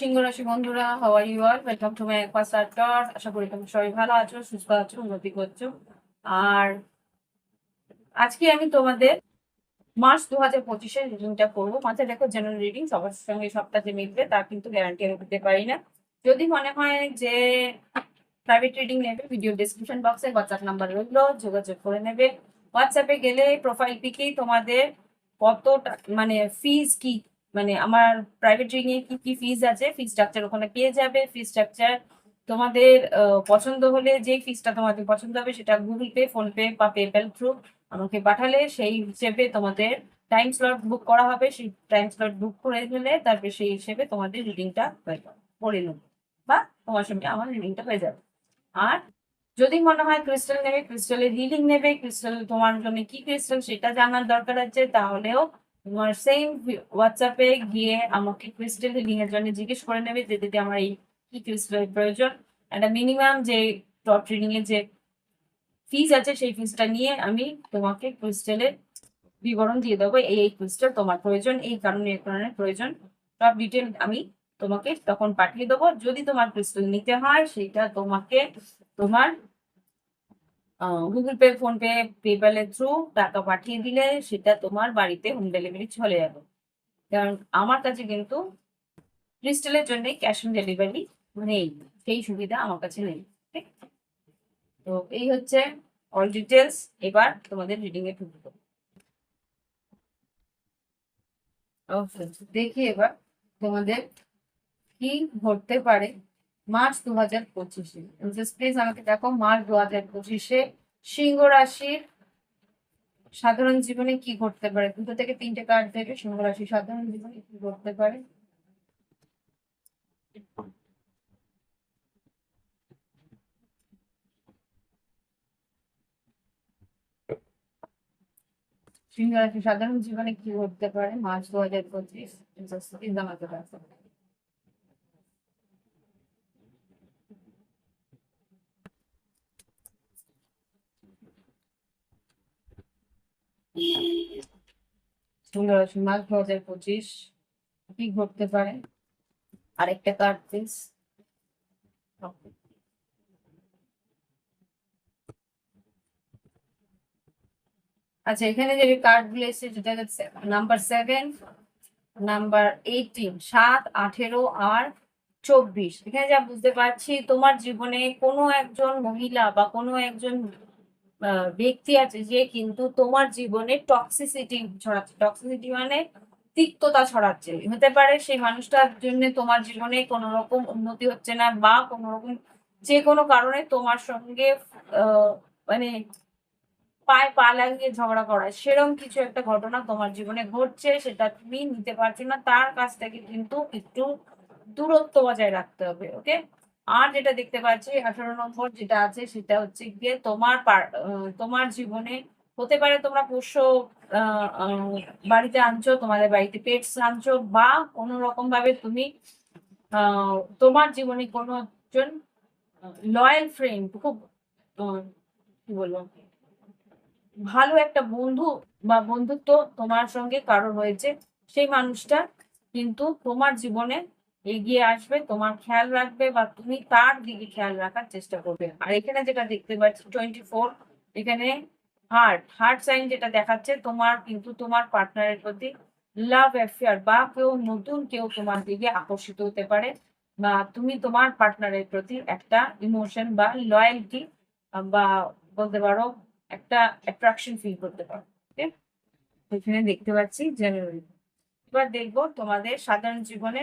সিংহ রাশি বন্ধুরা how are you আর ওয়েলকাম টু মাই একপাসার টর আশা করি তোমরা সবাই ভালো আছো, সুস্থ আছো, উন্নতি করছ। আর আজকে আমি তোমাদের মার্চ দু হাজার পঁচিশের রিডিংটা করব। মাথায় দেখো জেনারেল রিডিং সবার সঙ্গে যে মিলবে, তার কিন্তু গ্যারান্টি আমি দিতে পারি না। যদি মনে হয় যে প্রাইভেট রিডিং নেবে ভিডিও ডিসক্রিপশন বক্সে হোয়াটসঅ্যাপ নাম্বার রইল, যোগাযোগ করে নেবে। হোয়াটসঅ্যাপে গেলে প্রোফাইল পিকেই তোমাদের কতটা মানে ফিজ কি মানে আমার প্রাইভেট রিডিং এ কি কি ফিজ আছে ফিজ স্ট্রাকচার ওখানে পেয়ে যাবে। ফিজ স্ট্রাকচার তোমাদের পছন্দ হলে যে ফিজটা তোমাদের পছন্দ হবে সেটা গুগল পে ফোন পে বা পেপ্যাল থ্রু আমাকে পাঠালে, সেই হিসেবে তোমাদের টাইম স্লট বুক করা হবে। সেই টাইম স্লট বুক করে দিলে তারপরে সেই হিসেবে তোমাদের রিডিংটা করে নেব। বা তোমার সঙ্গে আমার রিডিংটা হয়ে যাবে। আর যদি মনে হয় ক্রিস্টাল নেবে ক্রিস্টালের রিডিং নেবে ক্রিস্টাল তোমার জন্য কি ক্রিস্টাল সেটা জানার দরকার আছে, তাহলেও তোমার সেম হোয়াটসঅ্যাপে গিয়ে আমাকে ক্রিস্টাল রিডিং এর জন্য জিজ্ঞেস করে নেবে যে দিদি আমার এই কি ক্রিস্টালের প্রয়োজন। একটা মিনিমাম যে টপ রিডিং এর যে ফিজ আছে সেই ফিজটা নিয়ে আমি তোমাকে ক্রিস্টালের বিবরণ দিয়ে দেবো, এই এই ক্রিস্টাল তোমার প্রয়োজন, এই কারণে এই কারণে প্রয়োজন। সব ডিটেল আমি তোমাকে তখন পাঠিয়ে দেবো। যদি তোমার ক্রিস্টাল নিতে হয়, সেটা তোমাকে তোমার গুগল পে ফোন পে পেপ্যালের থ্রু টাকা পাঠিয়ে দিলে সেটা তোমার বাড়িতে হোম ডেলিভারি চলে যাবে। কারণ আমার কাছে কিন্তু ক্রিস্টালের জন্য ক্যাশ অন ডেলিভারি নেই, সেই সুবিধা আমার কাছে নেই, ঠিক? তো এই হচ্ছে অল ডিটেলস এবার তোমাদের রিডিং এ ঢুকবো দেখি এবার তোমাদের কি ঘটতে পারে মার্চ দু হাজার পঁচিশে প্লিজ আমাকে দেখো, মার্চ দু হাজার পঁচিশে সিংহ রাশির সাধারণ জীবনে কি ঘটতে পারে? দুটো থেকে তিনটে কার্ড দেবে সিংহ রাশির সাধারণ জীবনে কি ঘটতে পারে? সিংহ রাশির সাধারণ জীবনে কি ঘটতে পারে? মার্চ দু হাজার পঁচিশ আমাকে দেখো। আচ্ছা এখানে যে কার্ডগুলো এসেছে যেটা নাম্বার সেভেন নাম্বার এইটিন সাত, আঠেরো, আর চব্বিশ। এখানে যা বুঝতে পারছি, তোমার জীবনে কোনো একজন মহিলা বা কোনো একজন ব্যক্তি আছে যে কিন্তু তোমার জীবনে টক্সিসিটি ছড়াচ্ছে। টক্সিসিটি মানে তিক্ততা ছড়াচ্ছে। হতে পারে সেই মানুষটার জন্য তোমার জীবনে কোনো রকম উন্নতি হচ্ছে না বা কোনো রকম যে কোনো কারণে তোমার সঙ্গে মানে পায়ে পা লাগিয়ে ঝগড়া করা সেরকম কিছু একটা ঘটনা তোমার জীবনে ঘটছে, সেটা তুমি নিতে পারছ না, তার কাছ থেকে কিন্তু একটু দূরত্ব বজায় রাখতে হবে ওকে আর যেটা দেখতে পাচ্ছি, আঠারো নম্বর যেটা আছে সেটা হচ্ছে গিয়ে তোমার তোমার জীবনে হতে পারে তোমরা পোষ্য বাড়িতে আনছো, তোমাদের বাড়িতে পেটস আনছো, বা কোনো রকম ভাবে তুমি তোমার জীবনে কোনো একজন লয়াল ফ্রেন্ড খুব কি বলব, ভালো একটা বন্ধু বা বন্ধুত্ব তোমার সঙ্গে কারও হয়েছে সেই মানুষটা কিন্তু তোমার জীবনে এগিয়ে আসবে, তোমার খেয়াল রাখবে বা তুমি তার দিকে খেয়াল রাখার চেষ্টা করবে। আর এখানে যেটা দেখতে পাচ্ছি টোয়েন্টি ফোর এখানে হার্ট হার্ট সাইন যেটা দেখাচ্ছে, তোমার কিন্তু তোমার পার্টনারের প্রতি লাভ অ্যাফেয়ার বা কেউ নতুন কেউ তোমার দিকে আকর্ষিত হতে পারে বা তুমি তোমার পার্টনারের প্রতি একটা ইমোশন বা লয়্যালটি বা বলতে পারো একটা অ্যাট্রাকশন ফিল করতে পারো এখানে দেখতে পাচ্ছি জেনারেলি এবার দেখব তোমাদের সাধারণ জীবনে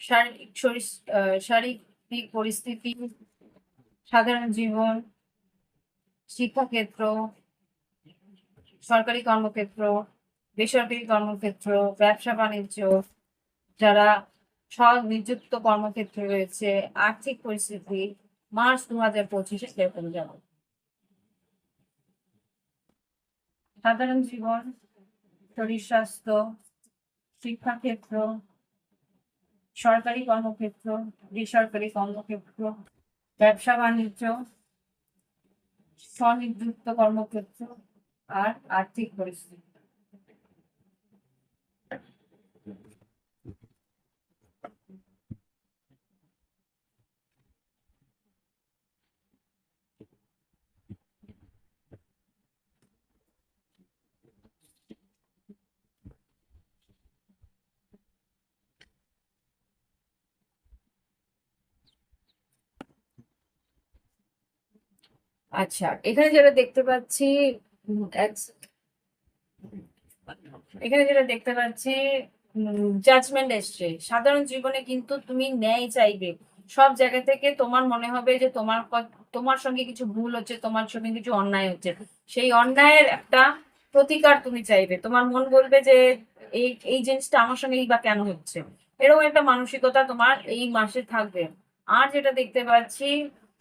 শারীরিক শারীরিক পরিস্থিতি, সাধারণ জীবন, শিক্ষাক্ষেত্র, সরকারি কর্মক্ষেত্র, বেসরকারি কর্মক্ষেত্র, ব্যবসা বাণিজ্য, যারা স্বনিযুক্ত কর্মক্ষেত্রে রয়েছে, আর্থিক পরিস্থিতি, মার্চ দু হাজার পঁচিশে সেরকম যাব সাধারণ জীবন, শরীর স্বাস্থ্য, শিক্ষাক্ষেত্র সরকারি কর্মক্ষেত্র বেসরকারি কর্মক্ষেত্র ব্যবসা বাণিজ্য স্বনিযুক্ত কর্মক্ষেত্র আর আর্থিক পরিস্থিতি। আচ্ছা এখানে যেটা দেখতে পাচ্ছি এখানে যেটা দেখতে পাচ্ছি জাজমেন্ট এসছে। সাধারণ জীবনে কিন্তু তুমি ন্যায় চাইবে। সব জায়গা থেকে তোমার মনে হবে যে তোমার তোমার সঙ্গে কিছু ভুল হচ্ছে, তোমার সঙ্গে কিছু অন্যায় হচ্ছে। সেই অন্যায়ের একটা প্রতিকার তুমি চাইবে। তোমার মন বলবে যে এই এই জিনিসটা আমার সঙ্গেই বা কেন হচ্ছে? এরকম একটা মানসিকতা তোমার এই মাসে থাকবে। আর যেটা দেখতে পাচ্ছি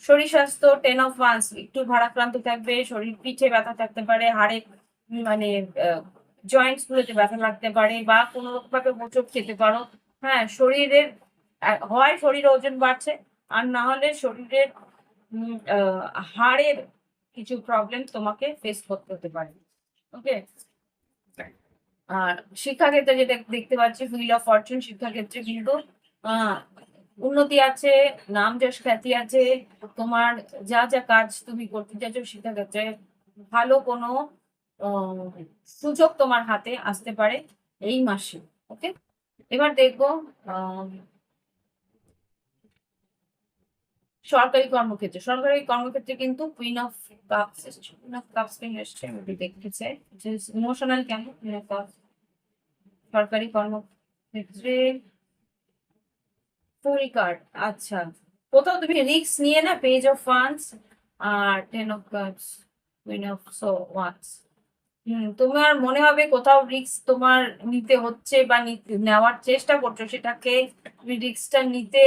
শরীর স্বাস্থ্য টেন অফ ওয়ান্স একটু ভারাক্রান্ত থাকবে শরীর পিঠে ব্যথা থাকতে পারে হাড়ে মানে জয়েন্টস গুলোতে ব্যথা লাগতে পারে বা কোনো রকম ভাবে মোচক খেতে পারো। হ্যাঁ শরীরের হয় শরীরে ওজন বাড়ছে আর না হলে শরীরের হাড়ের কিছু প্রবলেম তোমাকে ফেস করতে হতে পারে। ওকে আর শিক্ষাক্ষেত্রে যেটা দেখতে পাচ্ছি হুইল অফ ফরচুন শিক্ষাক্ষেত্রে কিন্তু আহ, উন্নতি আছে, নাম যশ খ্যাতি আছে, তোমার যা যা কাজ তুমি করতে চাইছো শিক্ষাক্ষেত্রে ভালো কোনো সুযোগ তোমার হাতে আসতে পারে এই মাসে, ওকে? এবার দেখব সরকারি কর্মক্ষেত্রে সরকারি কর্মক্ষেত্রে কিন্তু queen of cups queen of cups king এসছে, আমি দেখতে চাই ইমোশনাল কেন কুইন অফ কাপস সরকারি কর্মক্ষেত্রে ফুল কার্ড আচ্ছা। কোথাও তুমি রিস্ক নিয়ে না page of wands R ten of cards queen of so once তোমার মনে হবে কোথাও রিস্ক তোমার নিতে হচ্ছে বা নেওয়ার চেষ্টা করছ, সেটাকে তুমি রিক্সটা নিতে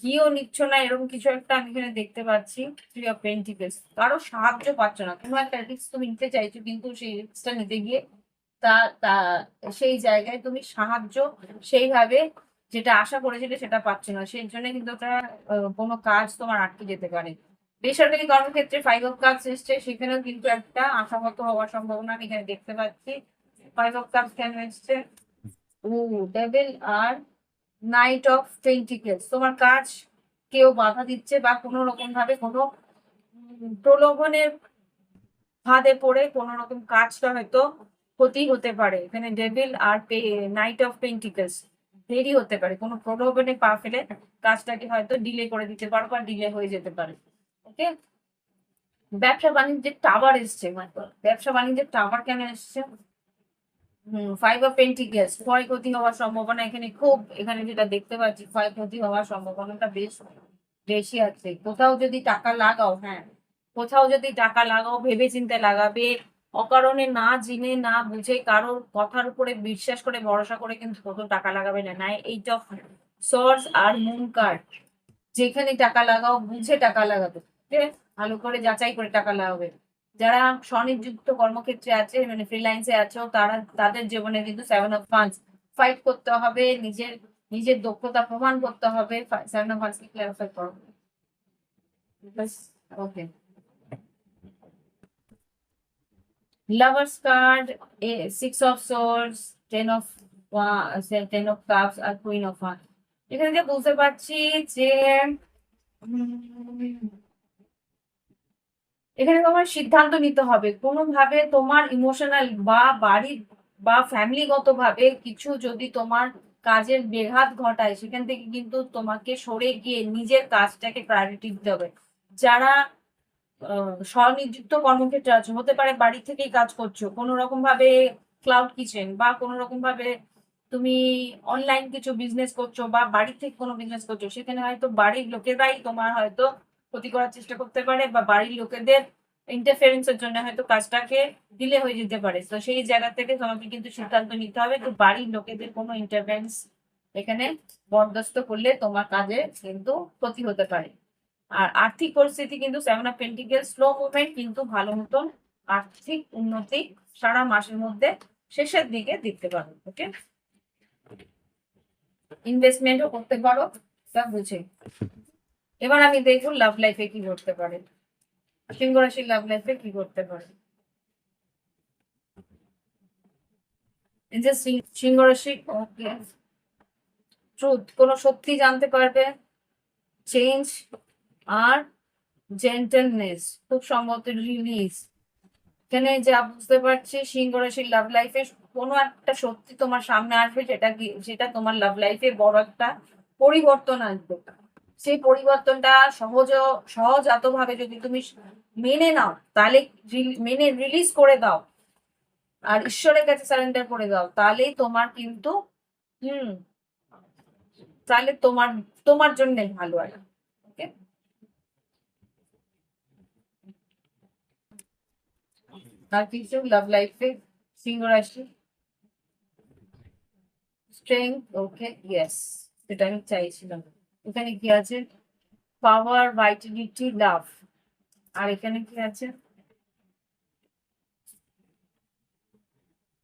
গিয়েও নিচ্ছ না, এরকম কিছু একটা আমি এখানে দেখতে পাচ্ছি। থ্রি অফ পেন্টিকলস কারও সাহায্য পাচ্ছ না। কোনো একটা রিস্ক তুমি নিতে চাইছো, কিন্তু সেই রিক্সটা নিতে গিয়ে তা তা, সেই জায়গায় তুমি সাহায্য সেইভাবে যেটা আশা করেছিলে সেটা পাচ্ছ না। সেই জন্য কিন্তু ওটা কোনো কাজ তোমার আটকে যেতে পারে। বেসরকারি কর্মক্ষেত্রে ফাইভ অফ কাপস এসছে, সেখানেও কিন্তু একটা আশাগত হওয়ার সম্ভাবনা আমি এখানে দেখতে পাচ্ছি। ফাইভ অফ কাপস কেন এসছে? ও ডেভিল আর নাইট অফ পেন্টিকেলস তোমার কাজ কেউ বাধা দিচ্ছে বা কোনো রকম ভাবে কোনো প্রলোভনের ফাঁদে পড়ে কোনো রকম কাজটা হয়তো ক্ষতি হতে পারে। এখানে ডেভিল আর নাইট অফ পেন্টিকেলস দেরি হতে পারে। কোনো প্রলোভনে পা ফেলে কাজটাকে হয়তো ডিলে করে দিতে পারো বা ডিলে হয়ে যেতে পারে। ওকে ব্যবসা বাণিজ্যের টাওয়ার এসছে my ব্যবসা বাণিজ্যের টাওয়ার কেন এসছে? ফাইভ অফ পেন্টিকেলস ক্ষয়ক্ষতি হওয়ার সম্ভাবনা এখানে খুব, এখানে যেটা দেখতে পাচ্ছি, ক্ষয়ক্ষতি হওয়ার সম্ভাবনাটা বেশ বেশি আছে। কোথাও যদি টাকা লাগাও হ্যাঁ কোথাও যদি টাকা লাগাও ভেবে চিন্তে লাগাবে অকারণে না জেনে, না বুঝে কারোর কথার উপরে বিশ্বাস করে, ভরসা করে কিন্তু কত টাকা লাগাবে না। না এইট অফ সোর্স আর মুন কার্ড যেখানে টাকা লাগাও, বুঝে টাকা লাগাবে। ভালো করে যাচাই করে টাকা লাগাবে। যারা স্বনিযুক্ত কর্মক্ষেত্রে আছে মানে ফ্রিল্যান্সে আছো, তারা, তাদের জীবনে কিন্তু সেভেন অফ ফান্ডস ফাইট করতে হবে। নিজের নিজের দক্ষতা প্রমাণ করতে হবে। সেভেন অফ ফান্ডস কি ক্লারিফাই করো। Okay lovers card six of swords ten of ten of cups R queen of ওয়ান এখানে যে বুঝতে পারছি যে, এখানে তোমার সিদ্ধান্ত নিতে হবে। কোনোভাবে তোমার ইমোশনাল বা বাড়ির বা ফ্যামিলিগত ভাবে কিছু যদি তোমার কাজের বেঘাত ঘটায়, সেখান থেকে কিন্তু তোমাকে সরে গিয়ে নিজের কাজটাকে প্রায়োরিটি দিতে হবে। যারা স্বনিযুক্ত কর্মক্ষেত্রে আছো। হতে পারে বাড়ি থেকেই কাজ করছ। কোনো রকম ভাবে ক্লাউড কিচেন বা কোনো রকম ভাবে তুমি অনলাইন কিছু বিজনেস করছ বা বাড়ি থেকে কোনো বিজনেস করছ, সেখানে হয়তো বাড়ির লোকেরাই তোমার হয়তো ক্ষতি করার চেষ্টা করতে পারে বা বাড়ির লোকেদের ইন্টারফারেন্সের জন্য হয়তো কাজটাকে দিলে হয়ে যেতে পারে। তো সেই জায়গা থেকে তোমাকে কিন্তু সিদ্ধান্ত নিতে হবে যে বাড়ির লোকেদের কোনো ইন্টারফারেন্স এখানে বরদাস্ত করলে তোমার কাজে কিন্তু ক্ষতি হতে পারে। আর আর্থিক পরিস্থিতি কিন্তু seven of pentacle slow movement কিন্তু ভালো মতন আর্থিক উন্নতি সারা মাসের মধ্যে শেষের দিকে দেখতে পারো ওকে ইনভেস্টমেন্টও করতে পারো, তা বুঝে। এবার আমি দেখব লাভ লাইফে কি করতে পারে। সিংহ রাশির লাভ লাইফে কি করতে পারে। যে সিংহ রাশি ট্রুথ কোনো সত্যি জানতে পারবে চেঞ্জ আর জেন্টেলনেস খুব সম্ভবত রিলিজ এখানে যা বুঝতে পারছি সিংহ রাশির লাভ লাইফে কোনো একটা সত্যি তোমার সামনে আসবে যেটা কি, যেটা তোমার লাভ লাইফে বড় একটা পরিবর্তন আসবে সেই পরিবর্তনটা সহজ সহজাত ভাবে যদি তুমি মেনে নাও, তাহলে মেনে রিলিজ করে দাও। আর ঈশ্বরের কাছে সারেন্ডার করে দাও তাহলেই তোমার কিন্তু, হুম, তাহলে তোমার তোমার জন্য ভালো আর ওকে কিছু লাভ লাইফে সিংহ রাশি স্ট্রেংথ ওকে ইয়েস সেটা আমি চাইছিলাম। এখানে কি আছে? পাওয়ার ভাইটালিটি লাভ আর এখানে কি আছে?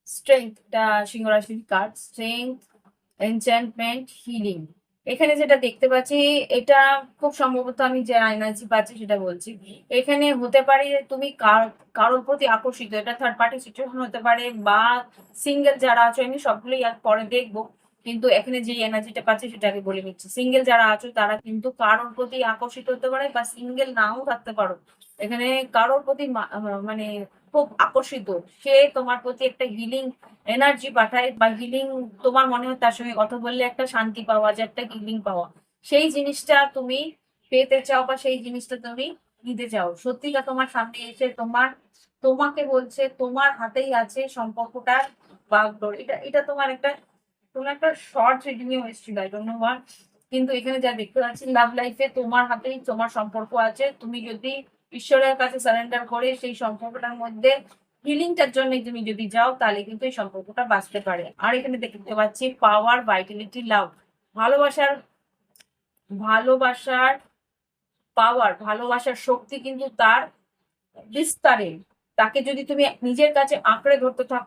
স্ট্রেংথটা সিংহ রাশির কার্ড স্ট্রেংথ এনচ্যান্টমেন্ট হিলিং এখানে যেটা দেখতে পাচ্ছি, এটা খুব সম্ভবত আমি যে এনার্জি পাচ্ছি সেটা বলছি। এখানে হতে পারে যে তুমি কার- কারোর প্রতি আকর্ষিত, এটা থার্ড পার্টি সিচুয়েশন হতে পারে বা সিঙ্গেল যারা আছো, আমি সবগুলোই পরে দেখব। কিন্তু এখানে যে এনার্জিটা পাচ্ছি সেটা আগে বলে নিচ্ছি সিঙ্গেল যারা আছো, তারা কিন্তু কারোর প্রতি আকর্ষিত হতে পারে বা সিঙ্গেল নাও থাকতে পারো। এখানে কারোর প্রতি মানে খুব আকর্ষিত। সে তোমার প্রতি একটা হিলিং এনার্জি পাঠায় বা হিলিং তোমার মনে হয় তার সঙ্গে কথা বললে একটা শান্তি পাওয়া যায় একটা হিলিং পাওয়া। সেই জিনিসটা তুমি পেতে চাও বা সেই জিনিসটা তুমি নিতে চাও। সত্যিটা তোমার সামনে এসে তোমার, তোমাকে বলছে তোমার হাতেই আছে সম্পর্কটার বাগডোর এটা এটা তোমার একটা তোমার একটা শর্ট রিডিং এ এসেছিল আই ডোন্ট নো কিন্তু এখানে যা দেখতে পাচ্ছি লাভ লাইফে তোমার হাতেই তোমার সম্পর্ক আছে। তুমি যদি ঈশ্বরের কাছে সারেন্ডার করে সেই সম্পর্কটার মধ্যে হিলিংটার জন্য তুমি যদি যাও, তাহলে কিন্তু এই সম্পর্কটা বাঁচতে পারে। আর এখানে দেখতে পাচ্ছি পাওয়ার ভাইটালিটি লাভ ভালোবাসার ভালোবাসার পাওয়ার ভালোবাসার শক্তি কিন্তু তার বিস্তারে। তাকে যদি তুমি নিজের কাছে আঁকড়ে ধরতে থাক,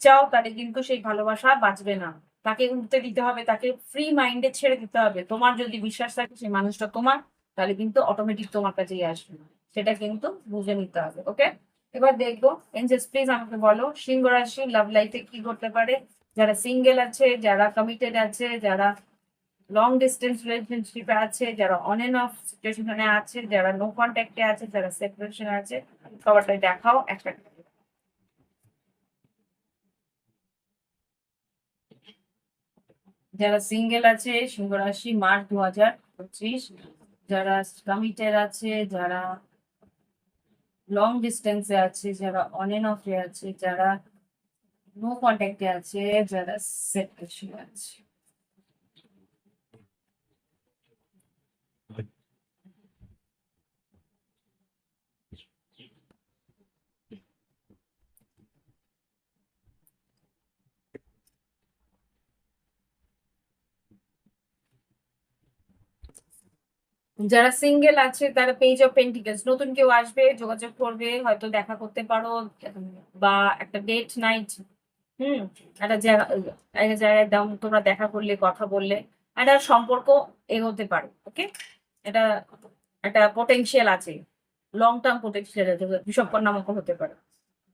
চাও, তাহলে কিন্তু সেই ভালোবাসা বাঁচবে না। তাকে উঠতে দিতে হবে, তাকে ফ্রি মাইন্ডে ছেড়ে দিতে হবে। তোমার যদি বিশ্বাস থাকে, সেই মানুষটা তোমার, তাহলে কিন্তু অটোমেটিক তোমার কাছেই আসবে। সেটা কিন্তু বুঝে নিতে হবে ওকে এবার দেখব এনজেস প্লিজ আমাকে বলো, সিংহ রাশি লাভ লাইফে কি করতে পারে? যারা সিঙ্গেল আছে, যারা কমিটেড আছে, যারা লং ডিস্টেন্স রিলেশনশিপে আছে, যারা অন এন্ড অফ সিচুয়েশনে আছে, যারা নো কন্ট্যাক্টে আছে, যারা সেপারেশন আছে, সবারটাই দেখাও একটা। যারা সিঙ্গেল আছে, সিংহ রাশি, মার্চ দু হাজার পঁচিশ। যারা কমিটেড আছে, যারা লং ডিস্টেন্সে আছে, যারা অন এন্ড অফে আছে, যারা নো কন্ট্যাক্টে আছে, যারা সেট আছে। যারা সিঙ্গেল আছে, তারা পেজ অফ পেন্টিকেলস নতুন কেউ আসবে, যোগাযোগ করবে, হয়তো দেখা করতে পারো, বা একটা ডেট নাইট হুম, একটা জায়গা একটা জায়গায় দাম তোমরা দেখা করলে, কথা বললে, একটা সম্পর্ক এগোতে পারে ওকে এটা একটা পোটেনশিয়াল আছে লং টার্ম পোটেনশিয়াল আছে বিষপন্ন নামক হতে পারে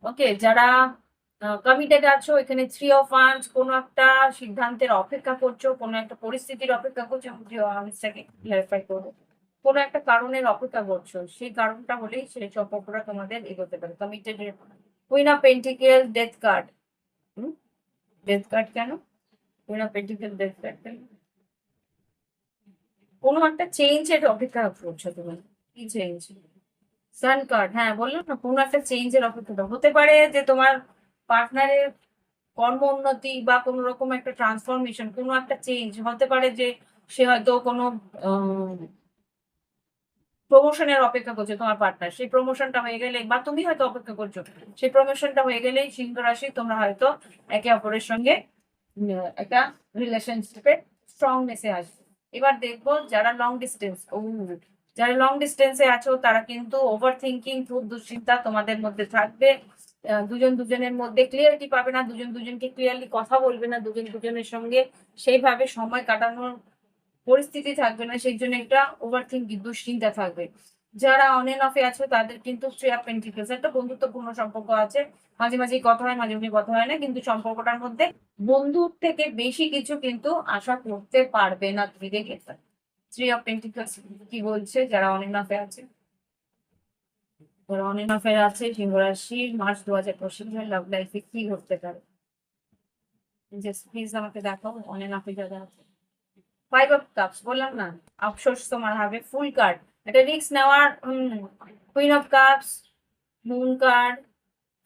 ওকে যারা কমিটেড আছো, এখানে থ্রি অফ ওয়ান্স কোনো একটা সিদ্ধান্তের অপেক্ষা করছ, কোনো একটা পরিস্থিতির অপেক্ষা করছ, আমি ক্লারিফাই করব। কোনো একটা কারণের অপেক্ষা করছ সেই কারণটা হলেই সেই সম্পর্কটা তোমাদের এগোতে পারে। Committed queen of pentacle death card death card কেন? Queen of pentacle death card কেন? কোনো একটা চেঞ্জের অপেক্ষা করছ তুমি। কি চেঞ্জ সান কার্ড হ্যাঁ বললাম না, কোনো একটা চেঞ্জের অপেক্ষা হতে পারে যে তোমার পার্টনারের কর্ম উন্নতি বা কোনো রকম একটা ট্রান্সফরমেশন কোনো একটা চেঞ্জ হতে পারে যে সে হয়তো কোনো প্রমোশনের অপেক্ষা করছে তোমার পার্টনার সেই প্রমোশনটা হয়ে গেলে বা তুমি হয়তো অপেক্ষা করছ, সেই প্রমোশনটা হয়ে গেলেই সিংহ রাশি তোমরা হয়তো একে অপরের সঙ্গে একটা রিলেশনশিপে স্ট্রংনেসে আসবে। এবার দেখব যারা লং ডিস্টেন্স যারা লং ডিস্টেন্সে আছো, তারা কিন্তু ওভার থিঙ্কিং খুব দুশ্চিন্তা তোমাদের মধ্যে থাকবে। দুজন দুজনের মধ্যে ক্লিয়ারিটি পাবে না, দুজন দুজনকে ক্লিয়ারলি কথা বলবে না, দুজন দুজনের সঙ্গে সেইভাবে সময় কাটানোর পরিস্থিতি থাকবে না, সেই জন্য একটা ওভার থিঙ্কিং দুশ্চিন্তা থাকবে। যারা অন এন্ড অফে আছে, তাদের কিন্তু থ্রি অফ পেন্টিকলস একটা বন্ধুত্বপূর্ণ সম্পর্ক আছে, মাঝে মাঝে কথা হয়, মাঝে মাঝে কথা হয় না, কিন্তু সম্পর্কটার মধ্যে বন্ধুর থেকে বেশি কিছু কিন্তু আশা করতে পারবে না তুমি, দেখে থ্রি অফ পেন্টিকলস কি বলছে? যারা অন এন্ড অফে আছে। যারা অন এন্ড অফে আছে, সিংহ রাশি, মার্চ দু হাজার পঁচিশ লাভ লাইফে কি ঘটতে পারে? জাস্ট প্লিজ আমাকে দেখাও অন এন্ড অফে যারা আছে। ফাইভ অফ কাপস বললাম না? আফসোস তোমার হবে ফুল কার্ড এটা রিক্স নেওয়ার queen of cups moon card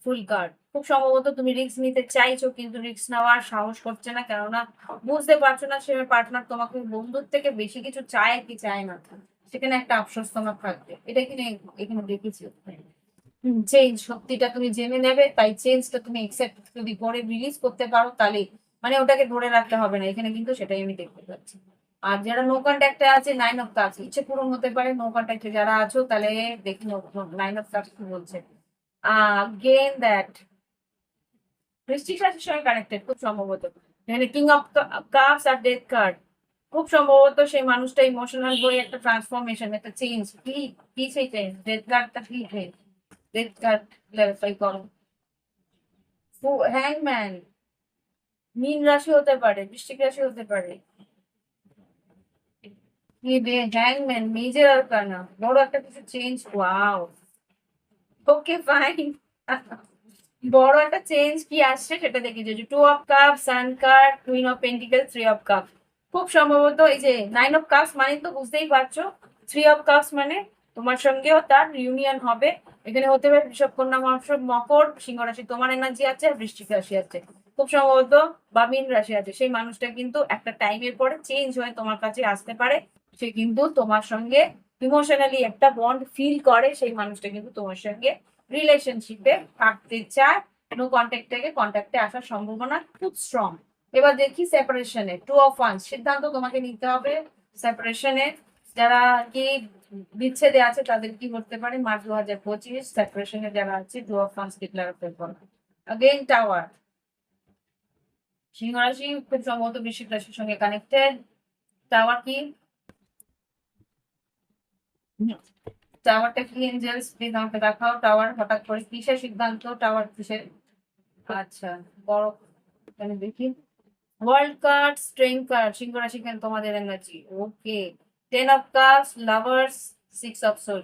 fool card খুব সম্ভবত তুমি রিক্স নিতে চাইছো, কিন্তু রিক্স নেওয়ার সাহস করছে না, কেননা বুঝতে পারছ না সে পার্টনার তোমাকে বন্ধুর থেকে বেশি কিছু চায় কি চায় না। সেখানে একটা আফসোস তোমার থাকবে। এটা কিনে এখানে দেখেছি। চেঞ্জ সত্যিটা তুমি জেনে নেবে, তাই চেঞ্জটা তুমি একসেপ্ট যদি করে রিলিজ করতে পারো, তাহলে মানে ওটাকে ধরে রাখতে হবে না। এখানে কিন্তু সেটাই আমি দেখতে পাচ্ছি। আর যারা নো কন্ট্যাক্টে আছে নাইন অফ কাজ ইচ্ছে পূরণ হতে পারে নো কন্ট্যাক্টে যারা আছো, তাহলে দেখি নাইন অফ কাজ কি বলছে। গেন দ্যাট বৃষ্টিক রাশির সঙ্গে কানেক্টেড খুব সম্ভবত। এখানে কিং অফ কাপস আর ডেথ কার্ড খুব সম্ভবত সেই মানুষটা ইমোশনাল হয়ে একটা ট্রান্সফরমেশন একটা চেঞ্জ কি কি সেই চেঞ্জ ডেথ কার্ডটা কি চেঞ্জ ডেথ কার্ড ক্লারিফাই করো। হ্যাংম্যান মীন রাশি হতে পারে, বৃশ্চিক রাশি হতে পারে। হ্যাংম্যান মেজর আর কানা বড় একটা কিছু চেঞ্জ ওয়াও ওকে ফাইন বড় একটা চেঞ্জ কি আসছে সেটা দেখে যে two of cup sun card queen of pentacle three of cup খুব সম্ভবত এই যে নাইন অফ কাপস মানে তো বুঝতেই পারছ। থ্রি অফ কাপস মানে তোমার সঙ্গেও তার ইউনিয়ন হবে। এখানে হতে পারে বৃষভ কন্যা মহাসব মকর সিংহ রাশি তোমার এনার্জি আছে আর বৃষ্টিক রাশি আছে। খুব সম্ভবত বা মীন রাশি আছে। সেই মানুষটা কিন্তু একটা টাইমের পরে চেঞ্জ হয়ে তোমার কাছে আসতে পারে। সে কিন্তু তোমার সঙ্গে ইমোশনালি একটা বন্ড ফিল করে, সেই মানুষটা কিন্তু তোমার সঙ্গে রিলেশনশিপে থাকতে চায়। নো কন্ট্যাক্ট থেকে কন্ট্যাক্টে আসার সম্ভাবনা খুব স্ট্রং এবার দেখি সেপারেশনে টু অফ ওয়ান্স সিদ্ধান্ত তোমাকে নিতে হবে। সেপারেশনে যারা কি বিচ্ছেদে আছে তাদের কি করতে পারে? মার্চ দু হাজার পঁচিশ সেপারেশনে যারা আছে টু অফ ওয়ান্স ডিক্লেয়ার করতে আগেইন টাওয়ার সিংহ রাশি খুব সম্ভবত বৃশ্চিক রাশির সঙ্গে কানেক্টেড টাওয়ার কি? টাওয়ারটা কি এঞ্জেলস প্লিজ আমাকে দেখাও। টাওয়ার হঠাৎ করে কিসের সিদ্ধান্ত? টাওয়ার কিসের? আচ্ছা বড় এখানে দেখি। ওয়ার্ল্ড কার্ড স্ট্রেং কার্ড সিংহ রাশি কেন তোমাদের energy okay ten of cups lovers six of swords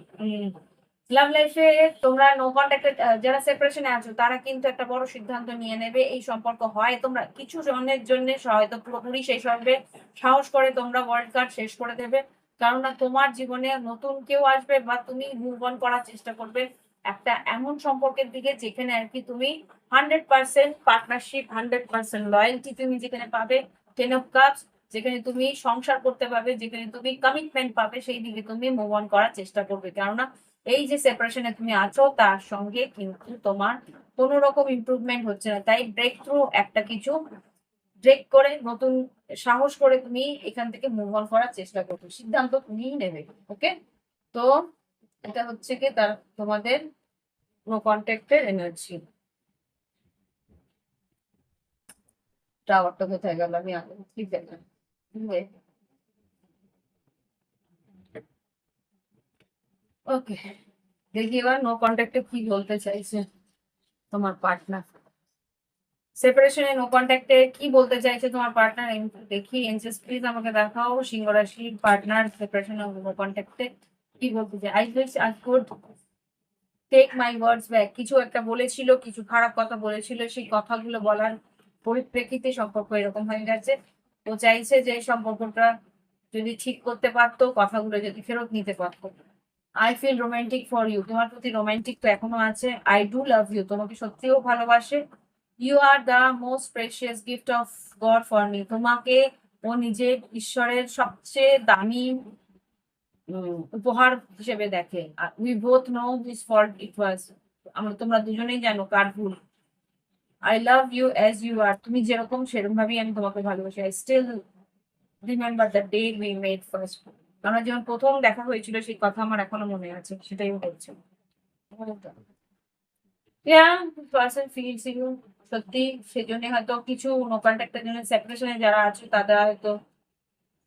love লাইফে তোমরা নো কন্ট্যাক্টেড যারা সেপারেশনে আছো, তারা কিন্তু একটা বড় সিদ্ধান্ত নিয়ে নেবে। এই সম্পর্ক হয়, তোমরা কিছু জনের জন্য হয়তো পুরোপুরি শেষ হবে। সাহস করে তোমরা ওয়ার্ল্ড কার্ড শেষ করে দেবে। কেননা তোমার জীবনে নতুন কেউ আসবে বা তুমি মুভ অন করার চেষ্টা করবে একটা এমন সম্পর্কের দিকে যেখানে আর কি তুমি hundred percent partnership hundred percent loyalty তুমি যেখানে পাবে টেন অফ কাপস যেখানে তুমি সংসার করতে পারবে, যেখানে তুমি কমিটমেন্ট পাবে, সেই দিকে তুমি মুভ অন করার চেষ্টা করবে। কেননা এই যে সেপারেশনে তুমি আছো, তার সঙ্গে কিন্তু তোমার কোনো রকম ইমপ্রুভমেন্ট হচ্ছে না। তাই ব্রেক থ্রু একটা কিছু ব্রেক করে, নতুন সাহস করে তুমি এখান থেকে মুভ অন করার চেষ্টা করবে সিদ্ধান্ত তুমিই নেবে ওকে তো এটা হচ্ছে কি তার, তোমাদের নো কন্ট্যাক্টের এনার্জি টাওয়ারটা কোথায় গেল? আমি আগে ঠিক আছে ওকে দেখি এবার নো কন্ট্যাক্টে কি বলতে চাইছে তোমার পার্টনার সেপারেশনে নো কন্ট্যাক্টে কি বলতে চাইছে তোমার পার্টনার দেখি এনসেস প্লিজ আমাকে দেখাও। সিংহ রাশির পার্টনার সেপারেশনে নো কন্ট্যাক্টে কি বলতে চাই? I wish I could take my words back কিছু একটা বলেছিল, কিছু খারাপ কথা বলেছিল, সেই কথাগুলো বলার পরিপ্রেক্ষিতে সম্পর্ক এরকম হয়ে গেছে। ও চাইছে যে সম্পর্কটা যদি ঠিক করতে পারতো, কথাগুলো যদি ফেরত নিতে পারতো। I feel romantic for you তোমার প্রতি রোমান্টিক তো এখনও আছে। আই ডু লাভ ইউ তোমাকে সত্যিও ভালোবাসে। You are the most precious gift of God for me তোমাকে ও নিজের ঈশ্বরের সবচেয়ে দামি উপহার হিসেবে দেখে। আর we both know this fault it was আমরা তোমরা দুজনেই জানো কার ভুল। I love you as you are তুমি যেরকম সেরকম ভাবেই আমি তোমাকে ভালোবাসি। I still remember the day we made first আমরা যখন প্রথম দেখা হয়েছিল, সেই কথা আমার এখনও মনে আছে। সেটাই বলছে। ইয়া পার্সন ফিলস ইউ সত্যি সেজন্য হয়তো কিছু নো জন্য সেপারেশনে যারা আছে তারা হয়তো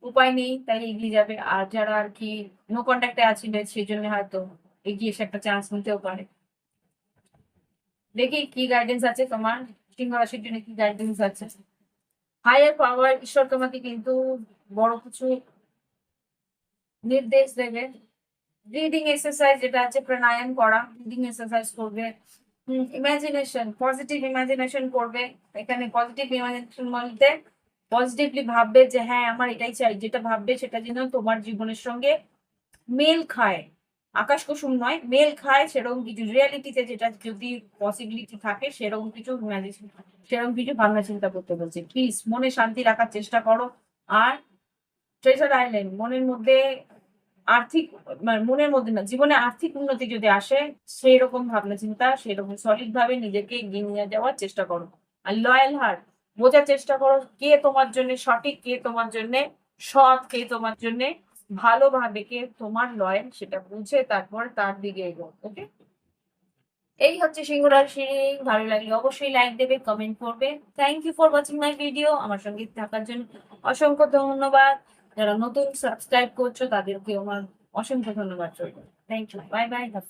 উপায় নেই, তাই এগিয়ে যাবে। আর যারা আর কি নো কন্ট্যাক্টে আছিলে সেই হয়তো এগিয়ে এসে একটা চান্স নিতেও পারে। দেখি কি গাইডেন্স আছে তোমার। সিংহ রাশির জন্য কি গাইডেন্স আছে? হায়ার পাওয়ার ঈশ্বর তোমাকে কিন্তু বড় কিছু নির্দেশ দেবে। ব্রিদিং এক্সারসাইজ যেটা আছে, প্রাণায়াম করা ব্রিদিং এক্সারসাইজ করবে। ইমাজিনেশন পজিটিভ ইমাজিনেশন করবে। এখানে পজিটিভ ইমাজিনেশন বলতে পজিটিভলি ভাববে যে হ্যাঁ আমার এটাই চাই। যেটা ভাববে সেটা যেন তোমার জীবনের সঙ্গে মেল খায়। আকাশ কুসুম নয়, মেল খায় সেরকম কিছু। রিয়ালিটিতে যেটা যদি পসিবিলিটি থাকে, সেরকম কিছু সেরকম কিছু ভাবনা চিন্তা করতে বলছে। প্লিজ মনে শান্তি রাখার চেষ্টা করো। আর ট্রেজার আইল্যান্ড মনের মধ্যে আর্থিক মানে মনের মধ্যে না, জীবনে আর্থিক উন্নতি যদি আসে সেই রকম ভাবনা চিন্তা সেরকম সলিড ভাবে নিজেকে এগিয়ে নিয়ে যাওয়ার চেষ্টা করো। আর লয়াল হার্ট বোঝার চেষ্টা করো কে তোমার জন্য সঠিক, কে তোমার জন্য সৎ, কে তোমার জন্য ভালোভাবে, কে তোমার লয়াল সেটা বুঝে তারপর তার দিকে এগো ওকে এই হচ্ছে সিংহ রাশি। ভালো লাগলে অবশ্যই লাইক দেবে কমেন্ট করবে। Thank you for watching my video আমার সঙ্গে থাকার জন্য অসংখ্য ধন্যবাদ। যারা নতুন সাবস্ক্রাইব করছ তাদেরকে আমার অসংখ্য ধন্যবাদ। Thank you bye bye have